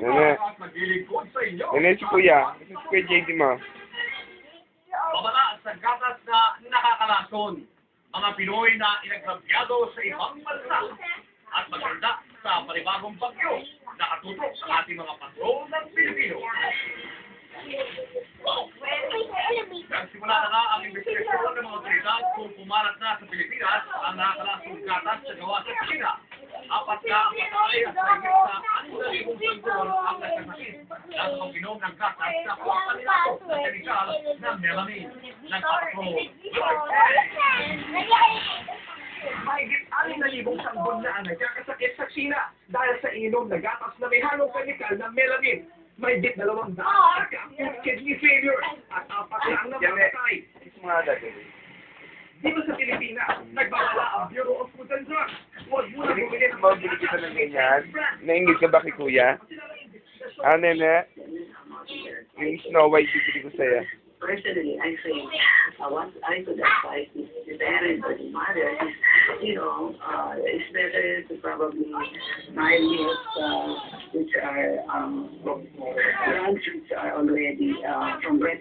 Nene. Nene si Kuya. Si Kuya JD mo. Babala sa gatas na nakakalason. Mga Pinoy na inagrabyado sa ibang bansa. At maganda sa panibagong bagyo na katutok sa ating mga patrol ng Pilipino. Nagsimula na nga ang investigasyon ng mga otoridad kung pumalat na sa Pilipinas ang nakakalasong gatas sa gawa sa China. Apat na ang patay at sa ang sa pagbinom ng gatas na pagkalinato na chemical ng melamine. Nagpapatrol. Mahigit aling na libong sanggol na nagkakasakit sa China dahil sa inom na na may halong kemikal ng melanin. Mahigit dalawang daan nagka-acute kidney failure at apat na ang namamatay. Kiss mo nga dati. Dito sa Pilipinas, nagbabala ng Mabili kita ng ganyan. Naingit ka ba kay Kuya? Ah, Nene? Yung Snow White bibili ko sa'yo. personally, I think uh, what I could advise is the parents or the mother you know, uh, it's better to probably buy meals uh, which are um, runs which are already uh, from